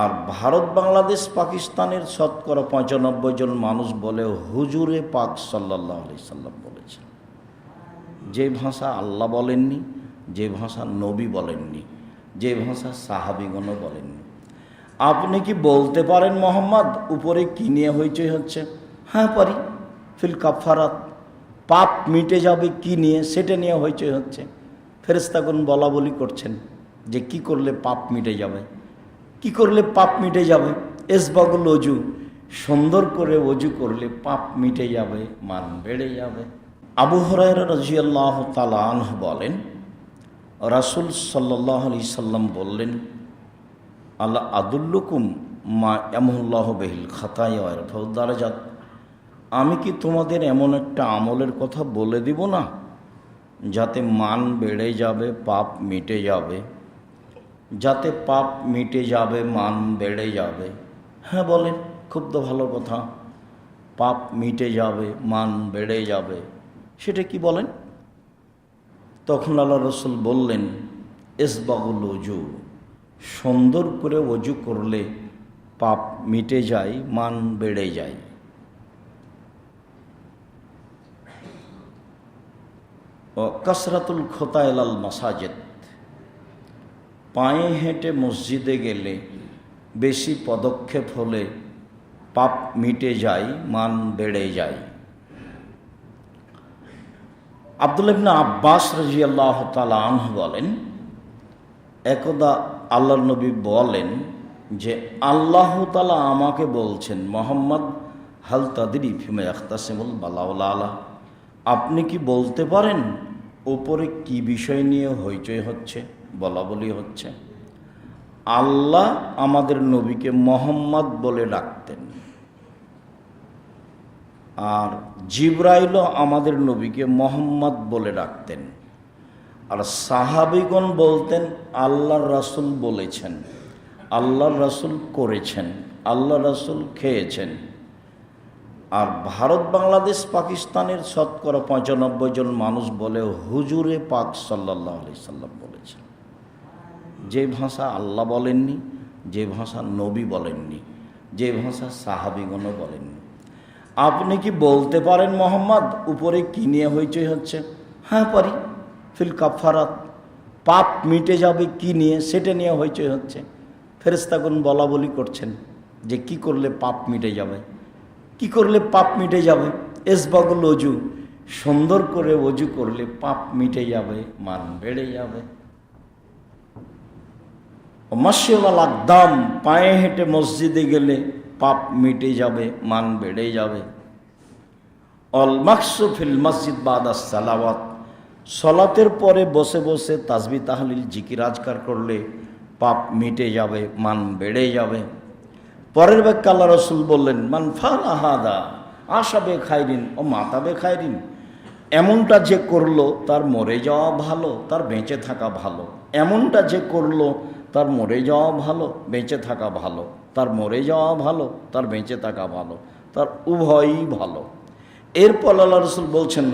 আর ভারত, বাংলাদেশ, পাকিস্তানের শতকরা পঁচানব্বই জন মানুষ বলে হুজুরে পাক সাল্লাহ আলি সাল্লাম বলেছেন। যে ভাষা আল্লাহ বলেননি, যে ভাষা নবী বলেননি, যে ভাষা সাহাবিগণও বলেননি। আপনি কি বলতে পারেন মোহাম্মদ, উপরে কি নিয়ে হইচই হচ্ছে? হ্যাঁ পারি, ফিল কাফারাত পাপ মিটে যাবে কি নিয়ে, সেটা নিয়ে হইচই হচ্ছে। ফেরেস্তাগুন বলা বলি করছেন যে কি করলে পাপ মিটে যাবে? কি করলে পাপ মিটে যাবে? এসবাগুল অজু। সুন্দর করে অজু করলে পাপ মিটে যাবে, মান বেড়ে যাবে। আবু হরাইরা রাজিয়াল্লাহ তালাহ বলেন, রাসুল সাল্লাহ আলি সাল্লাম বললেন, আল্লাহ আদুল্লুকুম মা এমহুল্লাহ বেহিল খাতায় ফৌদ্দারাজাত আমি কি তোমাদের এমন একটা আমলের কথা বলে দিব না? যাতে মান বেড়ে যাবে, পাপ মিটে যাবে। যাতে পাপ মিটে যাবে, মান বেড়ে যাবে। হ্যাঁ বলেন, খুব তো ভালো কথা। পাপ মিটে যাবে, মান বেড়ে যাবে। সেটা কি বলেন? তখন আল্লাহ রসুল বললেন এসবাগুল অজু সুন্দর করে অজু করলে পাপ মিটে যায়, মান বেড়ে যায়। কসরাতুল খোতায়লাল মাসাজেদ পায়ে হেঁটে মসজিদে গেলে বেশি পদক্ষেপ হলে পাপ মিটে যায়, মান বেড়ে যায়। আব্দুল ইবনা আব্বাস রাজি আল্লাহ আনহ বলেন, একদা আল্লাহ নবী বলেন যে, আল্লাহ তালা আমাকে বলছেন, মোহাম্মদ, হাল তাদিরি ফিমে আখতাসিমুল বালাউলা আলা আপনি কি বলতে পারেন? ওপরে কি বিষয় নিয়ে হইচই হচ্ছে? বলা বলি হচ্ছে, আল্লাহ আমাদের নবীকে মোহাম্মদ বলে ডাকতেন। আর জিব্রাইলও আমাদের নবীকে মোহাম্মদ বলে ডাকতেন। আর সাহাবিগণ বলতেন, আল্লাহর রাসুল বলেছেন, আল্লাহর রাসুল করেছেন আল্লাহ রাসুল খেয়েছেন। আর ভারত, বাংলাদেশ, পাকিস্তানের শতকরা পঁচানব্বই জন মানুষ বলে হুজুরে পাক সাল্লাহ আলি সাল্লাম বলেছেন। যে ভাষা আল্লাহ বলেননি, যে ভাষা নবী বলেননি, যে ভাষা সাহাবিগণও বলেননি। আপনি কি বলতে পারেন মোহাম্মদ, উপরে কি নিয়ে হইচই হচ্ছে? হ্যাঁ পারি। ফিল কাফারাত পাপ মিটে যাবে কি নিয়ে? সেটা নিয়ে হইচই হচ্ছে। ফেরেস্তাগুন বলা বলি করছেন যে কি করলে পাপ মিটে যাবে? কি করলে পাপ মিটে যাবে? এসবাগুল অজু। সুন্দর করে অজু করলে পাপ মিটে যাবে, মান বেড়ে যাবে। মাসিওয়াল দাম পায়ে হেঁটে মসজিদে গেলে পাপ মিটে যাবে, মান বেড়ে যাবে। অল মাকসুফিল মসজিদ বাদা সালাওয়াত। সলাতের পরে বসে বসে তাজবি তাহলিল জিকির আজকার করলে পাপ মিটে যাবে, মান বেড়ে যাবে। পরের ব্যাখ্যা আল্লাহ রসুল বললেন, মান ফাল আহাদা আশা বে খাইরিন ও মাতা বে খাইরিন এমনটা যে করল তার মরে যাওয়া ভালো, তার বেঁচে থাকা ভালো। এমনটা যে করল তার মরে যাওয়া ভালো, বেঁচে থাকা ভালো। তার মরে যাওয়া ভালো, তার বেঁচে থাকা ভালো। তার উভয়ই ভালো। এরপর আল্লাহ রসুল বলছেন,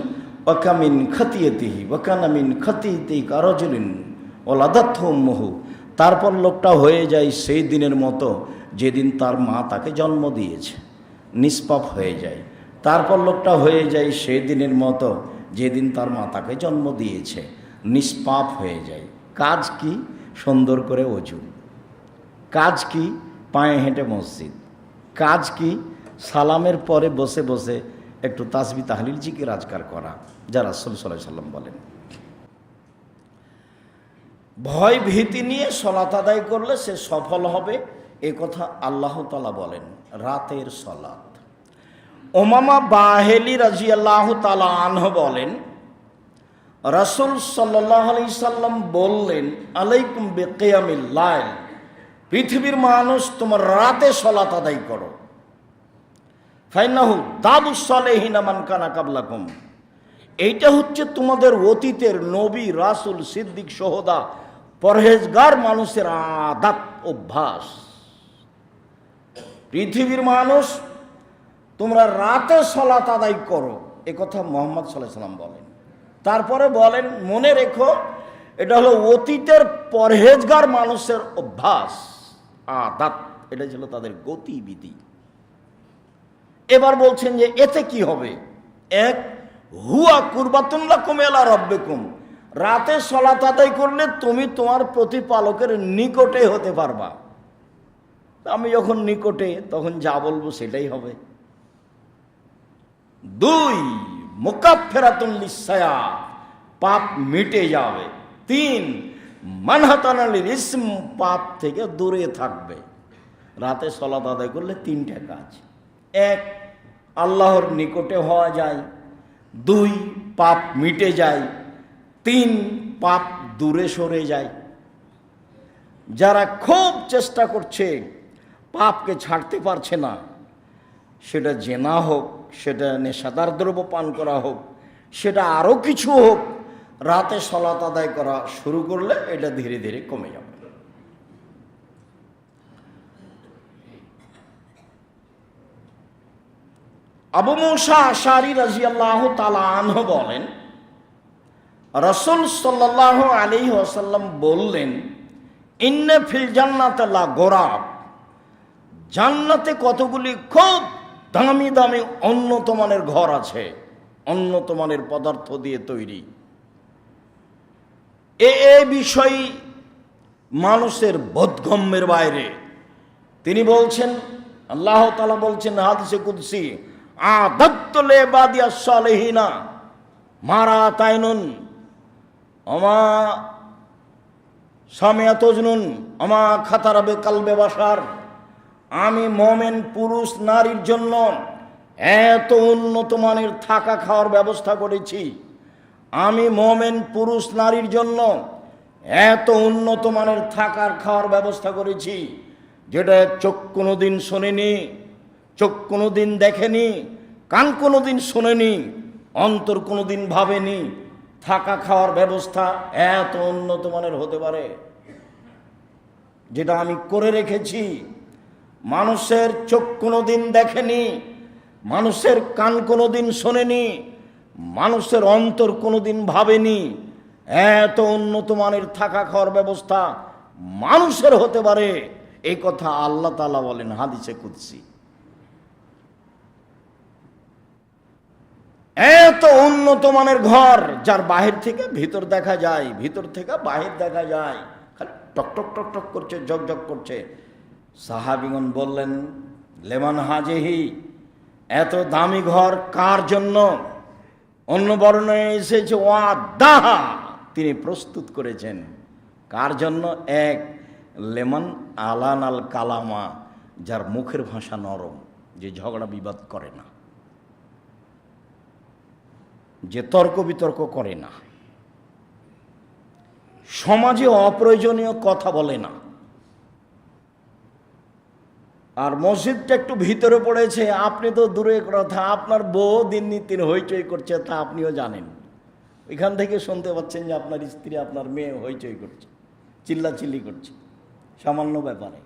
ওয়াকামিন খতিয়েতিহি ওয়াকানামিন খতিয়েতিহি কারজলিন ওলাদাত্থ মহু তারপর লোকটা হয়ে যায় সেই দিনের মতো যেদিন তার মা তাকে জন্ম দিয়েছে। নিষ্পাপ হয়ে যায়। তারপর লোকটা হয়ে যায় সেই দিনের মতো যেদিন তার মা তাকে জন্ম দিয়েছে। নিষ্পাপ হয়ে যায়। কাজ কি? সুন্দর করে অজু। কাজ কি? পায়ে হেঁটে মসজিদ। কাজ কি? সালামের পরে বসে বসে একটু তাসবি তাহলিল জিকে রাজকার করা, যা রাসুল সাল্লাহ সাল্লাম বলেন। ভয় ভীতি নিয়ে সলাত আদায় করলে সে সফল হবে, এ কথা আল্লাহ তালা বলেন, রাতের সলাত ওমামা বাহেলি রাজি আল্লাহ তালা আনহ বলেন রাসুল সাল্লাহ আলি সাল্লাম বললেন, আলাইকুম বেকেয়ামিল্লাহ পৃথিবীর মানুষ তোমার রাতে সলাত আদায় করো। ফাইনাহু দাবুসালেহিনামান কানা কাবলাকুম। এইটা হচ্ছে তোমাদের অতীতের নবী রাসুল সিদ্দিক সহদা পরহেজগার মানুষের আদাত অভ্যাস। পৃথিবীর মানুষ তোমরা রাতে সলাত আদায় করো। এ কথা মোহাম্মদ সাল্লাহ সাল্লাম বলেন। তারপরে বলেন, মনে রেখো, এটা হলো অতীতের পরহেজগার মানুষের অভ্যাস, আদাত। এটা ছিল তাদের গতিবিধি। এবার বলছেন যে, এতে কি হবে? এক, হুয়া কুরবাতুল্লাহ কুমেলা রব্বেকুম। রাতে সলাত আদায় করলে তুমি তোমার প্রতিপালকের নিকটে হতে পারবা। আমি যখন নিকটে, তখন যা বলব সেটাই হবে। দুই মোকাফেরাতুল লিসায়া পাপ মিটে যাবে। তিন, মানহাতান আলীর ইসম, পাপ থেকে দূরে থাকবে। রাতে সলাত আদায় করলে তিনটা কাজ। এক, আল্লাহর নিকটে হওয়া যায়। দুই, পাপ মিটে যায়। তিন, পাপ দূরে সরে যায়। যারা খুব চেষ্টা করছে, পাপকে ছাড়তে পারছে না। সেটা জেনা হোক, সেটা নেশাদার দ্রব্য পান করা হোক, সেটা আরও কিছু হোক, রাতে সলাত আদায় করা শুরু করলে এটা ধীরে ধীরে কমে যাবে। আবু মুসা আশারি রাজি আল্লাহ তালাহ বলেন, রসুল সাল্লাহ আলী ওসাল্লাম বললেন, ইন্নে ফিল জান্নাত গোরাব। জান্নাতে কতগুলি খুব দামি দামি উন্নত মানের ঘর আছে উন্নত মানের পদার্থ দিয়ে তৈরি। এ এ বিষয় মানুষের বোধগম্যের বাইরে। তিনি বলছেন, আল্লাহ তালা বলছেন হাদিসে কুদসি আদত্তলে বাদিয়া সালেহিনা, মারা তাইনুন অমা সামিয়া তজনুন, আমা খাতারাবে কালবে বাসার। আমি মোমেন পুরুষ নারীর জন্য এত উন্নত মানের থাকা খাওয়ার ব্যবস্থা করেছি। আমি মোমেন পুরুষ নারীর জন্য এত উন্নত মানের থাকার খাওয়ার ব্যবস্থা করেছি, যেটা চোখ কোনো দিন শোনেনি, চোখ কোনো দিন দেখেনি, কান কোনো দিন শোনেনি, অন্তর কোনো দিন ভাবেনি। থাকা খাওয়ার ব্যবস্থা এত উন্নত মানের হতে পারে, যেটা আমি করে রেখেছি। মানুষের চোখ কোনো দিন দেখেনি, মানুষের কান কোনো দিন শোনেনি, মানুষের অন্তর কোনো দিন ভাবেনি। এত উন্নত মানের থাকা খাওয়ার ব্যবস্থা মানুষের হতে পারে এই কথা আল্লাহ তালা বলেন হাদিসে কুদ্সি। এত উন্নত মানের ঘর যার বাহির থেকে ভিতর দেখা যায়, ভিতর থেকে বাহির দেখা যায়, খালি টক টক টক টক করছে জগ করছে সাহাবিগণ বললেন, লেমান হাজেহি, এত দামি ঘর কার জন্য? অন্য বর্ণয়ে এসেছে, ওয়া দাহা, তিনি প্রস্তুত করেছেন। কার জন্য? এক, লেমন আলান আল কালামা, যার মুখের ভাষা নরম, যে ঝগড়া বিবাদ করে না। যে তর্ক বিতর্ক করে না। সমাজে অপ্রয়োজনীয় কথা বলে না। আর মসজিদটা একটু ভিতরে পড়েছে, আপনি তো দূরে কথা, আপনার বউ দিন নিতিন হইচই করছে তা আপনিও জানেন। এখান থেকে শুনতে পাচ্ছেন যে আপনার স্ত্রী, আপনার মেয়ে হইচই করছে, চিল্লাচিল্লি করছে। সামান্য ব্যাপারে।